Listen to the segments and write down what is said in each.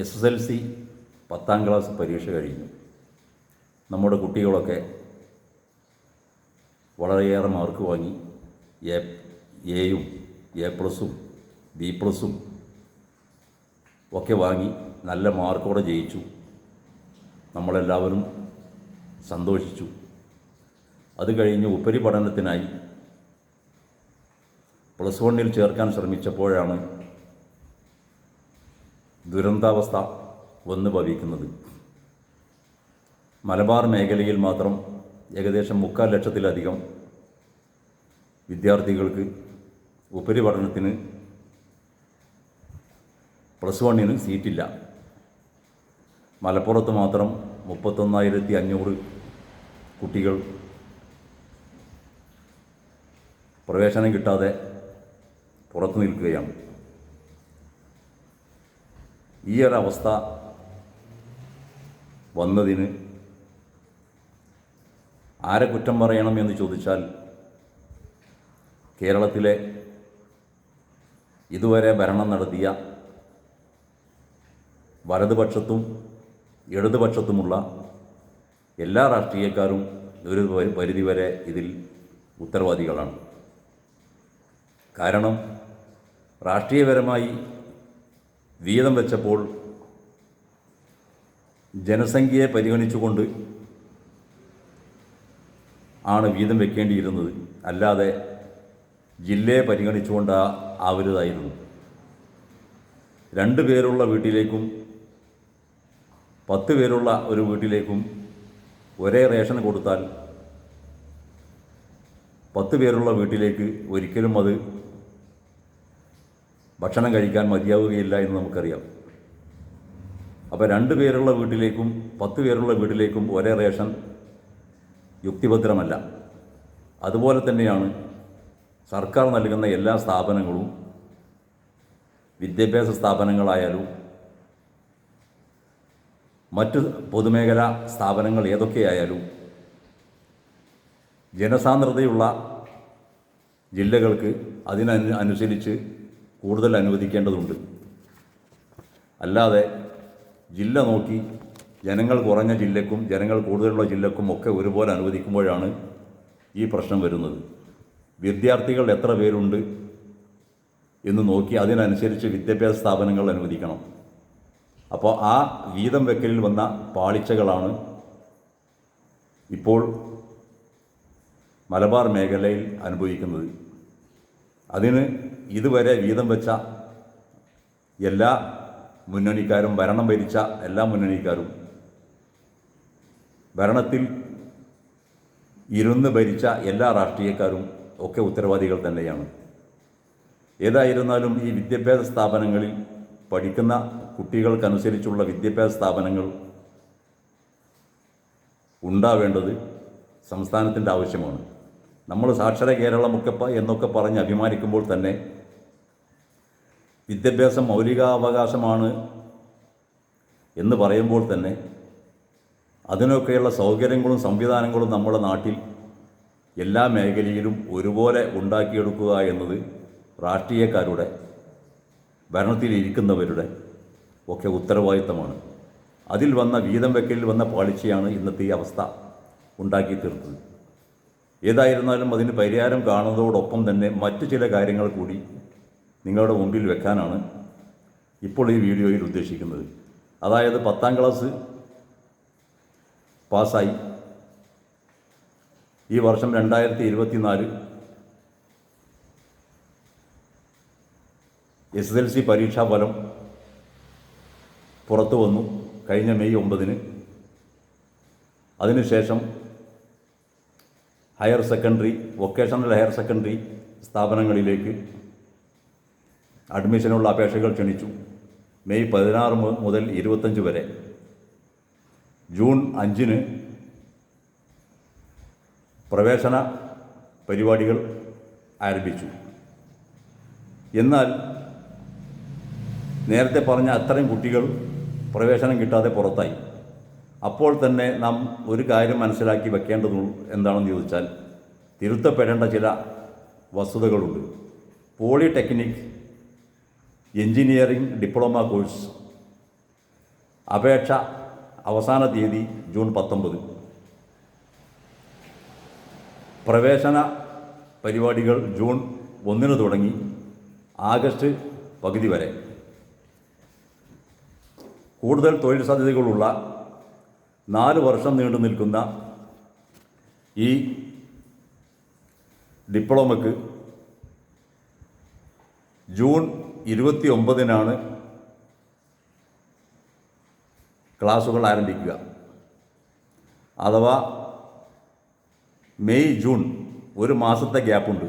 S S L C പത്താം class പരീക്ഷ കഴിഞ്ഞു. നമ്മുടെ കുട്ടികളൊക്കെ വളരെയേറെ മാർക്ക് വാങ്ങി. എ എയും എ പ്ലസും ബി പ്ലസും ഒക്കെ വാങ്ങി നല്ല മാർക്കോടെ ജയിച്ചു. നമ്മളെല്ലാവരും സന്തോഷിച്ചു. അത് കഴിഞ്ഞ് ഉപരിപഠനത്തിനായി പ്ലസ് വണ്ണിൽ ചേർക്കാൻ ശ്രമിച്ചപ്പോഴാണ് ദുരന്താവസ്ഥ വന്നു ഭവിക്കുന്നത്. മലബാർ മേഖലയിൽ മാത്രം ഏകദേശം മുക്കാൽ ലക്ഷത്തിലധികം വിദ്യാർത്ഥികൾക്ക് ഉപരിപഠനത്തിന് പ്ലസ് വണ്ണിന് സീറ്റില്ല. മലപ്പുറത്ത് മാത്രം മുപ്പത്തൊന്നായിരത്തി അഞ്ഞൂറ് കുട്ടികൾ പ്രവേശനം കിട്ടാതെ പുറത്തു നിൽക്കുകയാണ്. ഈ ഒരവസ്ഥ വന്നതിന് ആരെ കുറ്റം പറയണം എന്ന് ചോദിച്ചാൽ കേരളത്തിലെ ഇതുവരെ ഭരണം നടത്തിയ വലതുപക്ഷത്തും ഇടതുപക്ഷത്തുമുള്ള എല്ലാ രാഷ്ട്രീയക്കാരും ഒരു പരി- പരിധിവരെ ഇതിൽ ഉത്തരവാദികളാണ്. കാരണം രാഷ്ട്രീയപരമായി വീതം വെച്ചപ്പോൾ ജനസംഖ്യയെ പരിഗണിച്ചുകൊണ്ട് ആണ് വീതം വെക്കേണ്ടിയിരുന്നത്. അല്ലാതെ ജില്ലയെ പരിഗണിച്ചുകൊണ്ട് ആവരുതായിരുന്നു. രണ്ട് പേരുള്ള വീട്ടിലേക്കും പത്ത് പേരുള്ള ഒരു വീട്ടിലേക്കും ഒരേ റേഷൻ കൊടുത്താൽ പത്ത് പേരുള്ള വീട്ടിലേക്ക് ഒരിക്കലും അത് ഭക്ഷണം കഴിക്കാൻ മതിയാവുകയില്ല എന്ന് നമുക്കറിയാം. അപ്പോൾ രണ്ട് പേരുള്ള വീട്ടിലേക്കും പത്ത് പേരുള്ള വീട്ടിലേക്കും ഒരേ റേഷൻ യുക്തിഭദ്രമല്ല. അതുപോലെ തന്നെയാണ് സർക്കാർ നൽകുന്ന എല്ലാ സ്ഥാപനങ്ങളും വിദ്യാഭ്യാസ സ്ഥാപനങ്ങളായാലും മറ്റ് പൊതുമേഖലാ സ്ഥാപനങ്ങൾ ഏതൊക്കെയായാലും ജനസാന്ദ്രതയുള്ള ജില്ലകൾക്ക് അതിനനു അനുസരിച്ച് കൂടുതൽ അനുവദിക്കേണ്ടതുണ്ട്. അല്ലാതെ ജില്ല നോക്കി ജനങ്ങൾ കുറഞ്ഞ ജില്ലക്കും ജനങ്ങൾ കൂടുതലുള്ള ജില്ലക്കും ഒക്കെ ഒരുപോലെ അനുവദിക്കുമ്പോഴാണ് ഈ പ്രശ്നം വരുന്നത്. വിദ്യാർത്ഥികൾ എത്ര പേരുണ്ട് എന്ന് നോക്കി അതിനനുസരിച്ച് വിദ്യാഭ്യാസ സ്ഥാപനങ്ങൾ അനുവദിക്കണം. അപ്പോൾ ആ വീതം വെക്കലിൽ വന്ന പാളിച്ചകളാണ് ഇപ്പോൾ മലബാർ മേഖലയിൽ അനുഭവിക്കുന്നത്. അതിന് ഇതുവരെ വീതം വെച്ച എല്ലാ മുന്നണിക്കാരും ഭരണം ഭരിച്ച എല്ലാ മുന്നണിക്കാരും ഭരണത്തിൽ ഇരുന്ന് ഭരിച്ച എല്ലാ രാഷ്ട്രീയക്കാരും ഒക്കെ ഉത്തരവാദികൾ തന്നെയാണ്. ഏതായിരുന്നാലും ഈ വിദ്യാഭ്യാസ സ്ഥാപനങ്ങളിൽ പഠിക്കുന്ന കുട്ടികൾക്കനുസരിച്ചുള്ള വിദ്യാഭ്യാസ സ്ഥാപനങ്ങൾ ഉണ്ടാവേണ്ടത് സംസ്ഥാനത്തിന്റെ ആവശ്യമാണ്. നമ്മൾ സാക്ഷര കേരളമൊക്കെ എന്നൊക്കെ പറഞ്ഞ് അഭിമാനിക്കുമ്പോൾ തന്നെ വിദ്യാഭ്യാസം മൗലികാവകാശമാണ് എന്ന് പറയുമ്പോൾ തന്നെ അതിനൊക്കെയുള്ള സൗകര്യങ്ങളും സംവിധാനങ്ങളും നമ്മുടെ നാട്ടിൽ എല്ലാ മേഖലയിലും ഒരുപോലെ ഉണ്ടാക്കിയെടുക്കുക എന്നത് രാഷ്ട്രീയക്കാരുടെ ഭരണത്തിലിരിക്കുന്നവരുടെ ഒക്കെ ഉത്തരവാദിത്തമാണ്. അതിൽ വന്ന വീതം വെക്കലിൽ വന്ന പാളിച്ചയാണ് ഇന്നത്തെ ഈ അവസ്ഥ ഉണ്ടാക്കി തീർത്തത് ഏതായിരുന്നാലും അതിന് പരിഹാരം കാണുന്നതോടൊപ്പം തന്നെ മറ്റു ചില കാര്യങ്ങൾ കൂടി നിങ്ങളുടെ മുമ്പിൽ വെക്കാനാണ് ഇപ്പോൾ ഈ വീഡിയോയിൽ ഉദ്ദേശിക്കുന്നത്. അതായത് പത്താം ക്ലാസ് പാസ്സായി. ഈ വർഷം രണ്ടായിരത്തി ഇരുപത്തിനാല് എസ് എൽ സി പരീക്ഷാ ഫലം പുറത്തു വന്നു. കഴിഞ്ഞ മെയ് ഒമ്പതിന്. അതിനുശേഷം higher secondary vocational higher secondary സ്ഥാപനങ്ങളിലേക്ക് അഡ്മിഷനുള്ള അപേക്ഷകൾ ക്ഷണിച്ചു. മെയ് പതിനാറ് മുതൽ ഇരുപത്തഞ്ച് വരെ. ജൂൺ അഞ്ചിന് പ്രവേശന പരിപാടികൾ ആരംഭിച്ചു. എന്നാൽ നേരത്തെ പറഞ്ഞ അത്രയും കുട്ടികൾ പ്രവേശനം കിട്ടാതെ പുറത്തായി. അപ്പോൾ തന്നെ നാം ഒരു കാര്യം മനസ്സിലാക്കി വെക്കേണ്ടത് എന്താണെന്ന് ചോദിച്ചാൽ തിരുത്തപ്പെടേണ്ട ചില വസ്തുതകളുണ്ട്. പോളിടെക്നിക് എഞ്ചിനീയറിംഗ് ഡിപ്ലോമ കോഴ്സ് അപേക്ഷ അവസാന തീയതി ജൂൺ പത്തൊമ്പത്. പ്രവേശന പരിപാടികൾ ജൂൺ ഒന്നിന് തുടങ്ങി ആഗസ്റ്റ് പകുതി വരെ. കൂടുതൽ തൊഴിൽ സാധ്യതകളുള്ള നാല് വർഷം നീണ്ടു നിൽക്കുന്ന ഈ ഡിപ്ലോമക്ക് ജൂൺ ഇരുപത്തി ഒമ്പതിനാണ് ക്ലാസുകൾ ആരംഭിക്കുക. അഥവാ മെയ് ജൂൺ ഒരു മാസത്തെ ഗ്യാപ്പുണ്ട്.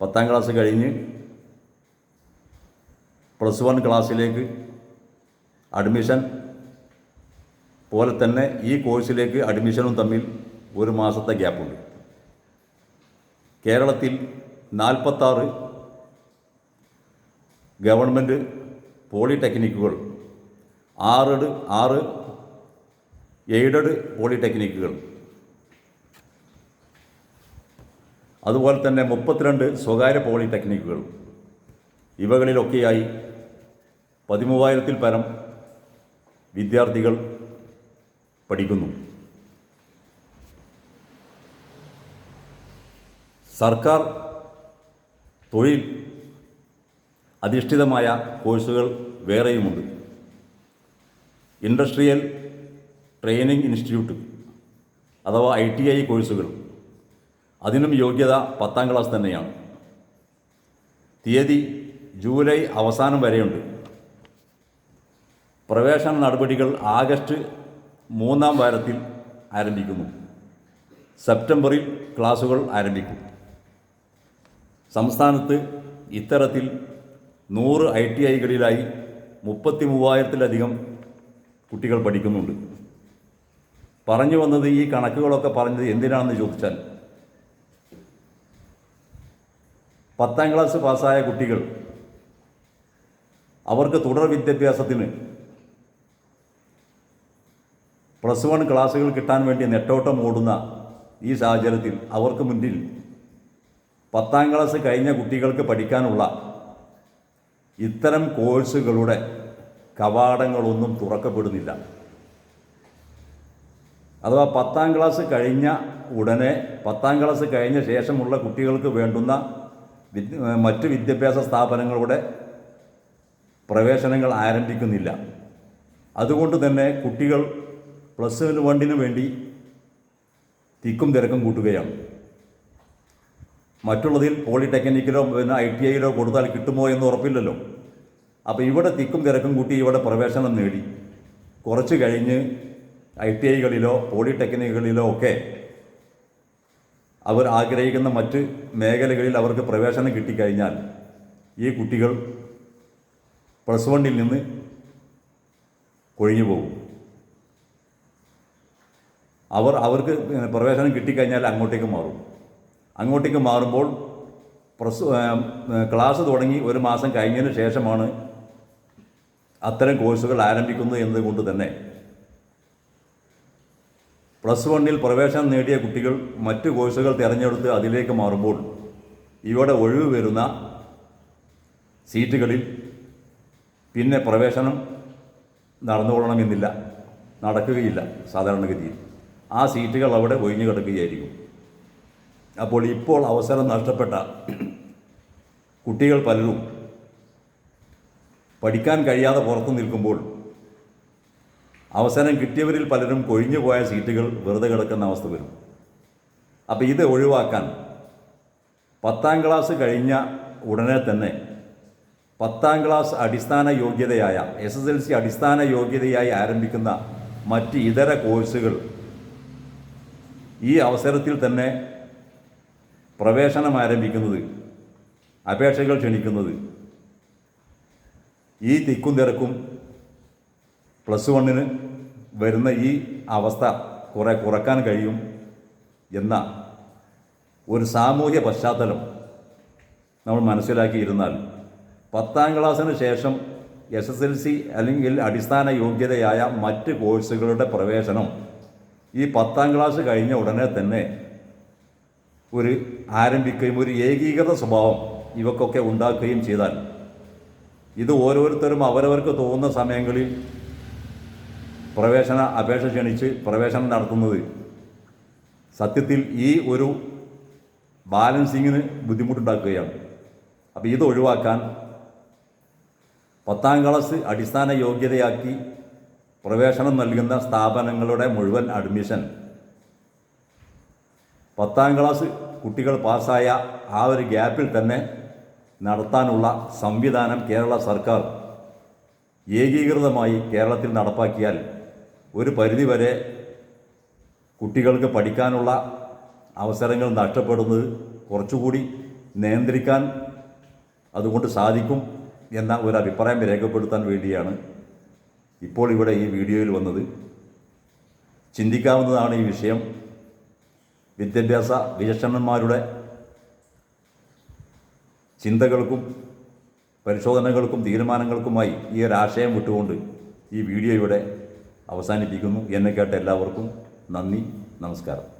പത്താം ക്ലാസ് കഴിഞ്ഞ് പ്ലസ് വൺ ക്ലാസ്സിലേക്ക് അഡ്മിഷൻ പോലെ തന്നെ ഈ കോഴ്സിലേക്ക് അഡ്മിഷനും തമ്മിൽ ഒരു മാസത്തെ ഗ്യാപ്പുണ്ട് കേരളത്തിൽ നാൽപ്പത്താറ് ഗവൺമെന്റ് പോളിടെക്നിക്കുകൾ ആറ് ആറ് എയ്ഡഡ് പോളിടെക്നിക്കുകൾ അതുപോലെ തന്നെ മുപ്പത്തിരണ്ട് സ്വകാര്യ പോളിടെക്നിക്കുകൾ ഇവകളിലൊക്കെയായി പതിമൂവായിരത്തിൽ പരം വിദ്യാർത്ഥികൾ പഠിക്കുന്നു. സർക്കാർ തൊഴിൽ അധിഷ്ഠിതമായ കോഴ്സുകൾ വേറെയുമുണ്ട്. ഇൻഡസ്ട്രിയൽ ട്രെയിനിങ് ഇൻസ്റ്റിറ്റ്യൂട്ട് അഥവാ ഐ ടി ഐ കോഴ്സുകൾ. അതിനും യോഗ്യത പത്താം ക്ലാസ് തന്നെയാണ്. തീയതി ജൂലൈ അവസാനം വരെയുണ്ട്. പ്രവേശന നടപടികൾ ആഗസ്റ്റ് മൂന്നാം വാരത്തിൽ ആരംഭിക്കുന്നു. സെപ്റ്റംബറിൽ ക്ലാസുകൾ ആരംഭിക്കും. സംസ്ഥാനത്ത് ഇത്തരത്തിൽ നൂറ് ഐ ടി ഐകളിലായി മുപ്പത്തി മൂവായിരത്തിലധികം കുട്ടികൾ പഠിക്കുന്നുണ്ട്. പറഞ്ഞു വന്നത് ഈ കണക്കുകളൊക്കെ പറഞ്ഞത് എന്തിനാണെന്ന് ചോദിച്ചാൽ പത്താം ക്ലാസ് പാസ്സായ കുട്ടികൾ അവർക്ക് തുടർ വിദ്യാഭ്യാസത്തിന് പ്ലസ് വൺ ക്ലാസ്സുകൾ കിട്ടാൻ വേണ്ടി നെട്ടോട്ടം ഓടുന്ന ഈ സാഹചര്യത്തിൽ അവർക്ക് മുന്നിൽ പത്താം ക്ലാസ് കഴിഞ്ഞ കുട്ടികൾക്ക് പഠിക്കാനുള്ള ഇത്തരം കോഴ്സുകളുടെ കവാടങ്ങളൊന്നും തുറക്കപ്പെടുന്നില്ല. അഥവാ പത്താം ക്ലാസ് കഴിഞ്ഞ ഉടനെ പത്താം ക്ലാസ് കഴിഞ്ഞ ശേഷമുള്ള കുട്ടികൾക്ക് വേണ്ടുന്ന മറ്റ് വിദ്യാഭ്യാസ സ്ഥാപനങ്ങളുടെ പ്രവേശനങ്ങൾ ആരംഭിക്കുന്നില്ല. അതുകൊണ്ട് തന്നെ കുട്ടികൾ പ്ലസ് വണ്ണിന് വേണ്ടി തിക്കും തിരക്കും കൂട്ടുകയാണ്. മറ്റുള്ളതിൽ പോളിടെക്നിക്കിലോ പിന്നെ ഐ ടി ഐയിലോ കൊടുത്താൽ കിട്ടുമോ എന്ന് ഉറപ്പില്ലല്ലോ. അപ്പോൾ ഇവിടെ തിക്കും തിരക്കും കൂട്ടി ഇവിടെ പ്രവേശനം നേടി. കുറച്ച് കഴിഞ്ഞ് ഐ ടി ഐകളിലോ പോളിടെക്നിക്കുകളിലോ ഒക്കെ അവർ ആഗ്രഹിക്കുന്ന മറ്റ് മേഖലകളിൽ അവർക്ക് പ്രവേശനം കിട്ടിക്കഴിഞ്ഞാൽ ഈ കുട്ടികൾ പ്ലസ് വണ്ണിൽ നിന്ന് കൊഴിഞ്ഞു പോകും അവർ അവർക്ക് പ്രവേശനം കിട്ടിക്കഴിഞ്ഞാൽ അങ്ങോട്ടേക്ക് മാറും. അങ്ങോട്ടേക്ക് മാറുമ്പോൾ പ്രസ് ക്ലാസ് തുടങ്ങി ഒരു മാസം കഴിഞ്ഞതിന് ശേഷമാണ് അത്തരം കോഴ്സുകൾ ആരംഭിക്കുന്നത് എന്നതുകൊണ്ട് തന്നെ. പ്ലസ് വണ്ണിൽ പ്രവേശനം നേടിയ കുട്ടികൾ മറ്റ് കോഴ്സുകൾ തിരഞ്ഞെടുത്ത് അതിലേക്ക് മാറുമ്പോൾ ഇവിടെ ഒഴിവ് വരുന്ന സീറ്റുകളിൽ പിന്നെ പ്രവേശനം നടന്നുകൊള്ളണമെന്നില്ല. നടക്കുകയില്ല സാധാരണഗതിയിൽ. ആ സീറ്റുകൾ അവിടെ ഒഴിഞ്ഞു കിടക്കുകയായിരിക്കും. അപ്പോൾ ഇപ്പോൾ അവസരം നഷ്ടപ്പെട്ട കുട്ടികൾ പലരും പഠിക്കാൻ കഴിയാതെ പുറത്തു നിൽക്കുമ്പോൾ അവസരം കിട്ടിയവരിൽ പലരും കൊഴിഞ്ഞു പോയ സീറ്റുകൾ വെറുതെ കിടക്കുന്ന അവസ്ഥ വരും. അപ്പോൾ ഇത് ഒഴിവാക്കാൻ പത്താം ക്ലാസ് കഴിഞ്ഞ ഉടനെ തന്നെ പത്താം ക്ലാസ് അടിസ്ഥാന യോഗ്യതയായ എസ് എസ് എൽ സി അടിസ്ഥാന യോഗ്യതയായി ആരംഭിക്കുന്ന മറ്റ് ഇതര കോഴ്സുകൾ ഈ അവസരത്തിൽ തന്നെ പ്രവേശനം ആരംഭിക്കുന്നത് അപേക്ഷകൾ ക്ഷണിക്കുന്നത് ഈ തിക്കും തിരക്കും പ്ലസ് വണ്ണിന് വരുന്ന ഈ അവസ്ഥ കുറെ കുറയ്ക്കാൻ കഴിയും എന്ന ഒരു സാമൂഹ്യ പശ്ചാത്തലം നമ്മൾ മനസ്സിലാക്കിയിരുന്നാൽ പത്താം ക്ലാസ്സിന് ശേഷം എസ് എസ് എൽ സി അല്ലെങ്കിൽ അടിസ്ഥാന യോഗ്യതയായ മറ്റ് കോഴ്സുകളുടെ പ്രവേശനം ഈ പത്താം ക്ലാസ് കഴിഞ്ഞ ഉടനെ തന്നെ ഒരു ആരംഭിക്കുകയും ഒരു ഏകീകൃത സ്വഭാവം ഇവക്കൊക്കെ ഉണ്ടാക്കുകയും ചെയ്താൽ ഇത് ഓരോരുത്തരും അവരവർക്ക് തോന്നുന്ന സമയങ്ങളിൽ പ്രവേശന അപേക്ഷ ക്ഷണിച്ച് പ്രവേശനം നടത്തുന്നത് സത്യത്തിൽ ഈ ഒരു ബാലൻസിങ്ങിന് ബുദ്ധിമുട്ടുണ്ടാക്കുകയാണ്. അപ്പോൾ ഇത് ഒഴിവാക്കാൻ പത്താം ക്ലാസ് അടിസ്ഥാന യോഗ്യതയാക്കി പ്രവേശനം നൽകുന്ന സ്ഥാപനങ്ങളുടെ മുഴുവൻ അഡ്മിഷൻ പത്താം ക്ലാസ് കുട്ടികൾ പാസ്സായ ആ ഒരു ഗ്യാപ്പിൽ തന്നെ നടത്താനുള്ള സംവിധാനം കേരള സർക്കാർ ഏകീകൃതമായി കേരളത്തിൽ നടപ്പാക്കിയാൽ ഒരു പരിധിവരെ കുട്ടികൾക്ക് പഠിക്കാനുള്ള അവസരങ്ങൾ നഷ്ടപ്പെടുന്നത് കുറച്ചുകൂടി നിയന്ത്രിക്കാൻ അതുകൊണ്ട് സാധിക്കും എന്ന ഒരു അഭിപ്രായം രേഖപ്പെടുത്താൻ വേണ്ടിയാണ് ഇപ്പോൾ ഇവിടെ ഈ വീഡിയോയിൽ വന്നത് ചിന്തിക്കാവുന്നതാണ് ഈ വിഷയം. വിദ്യാഭ്യാസ വിചക്ഷണന്മാരുടെ ചിന്തകൾക്കും പരിശോധനകൾക്കും തീരുമാനങ്ങൾക്കുമായി ഈ ഒരു ആശയം വിട്ടുകൊണ്ട് ഈ വീഡിയോ ഇവിടെ അവസാനിപ്പിക്കുന്നു. എന്നെ കേട്ട എല്ലാവർക്കും നന്ദി നമസ്കാരം.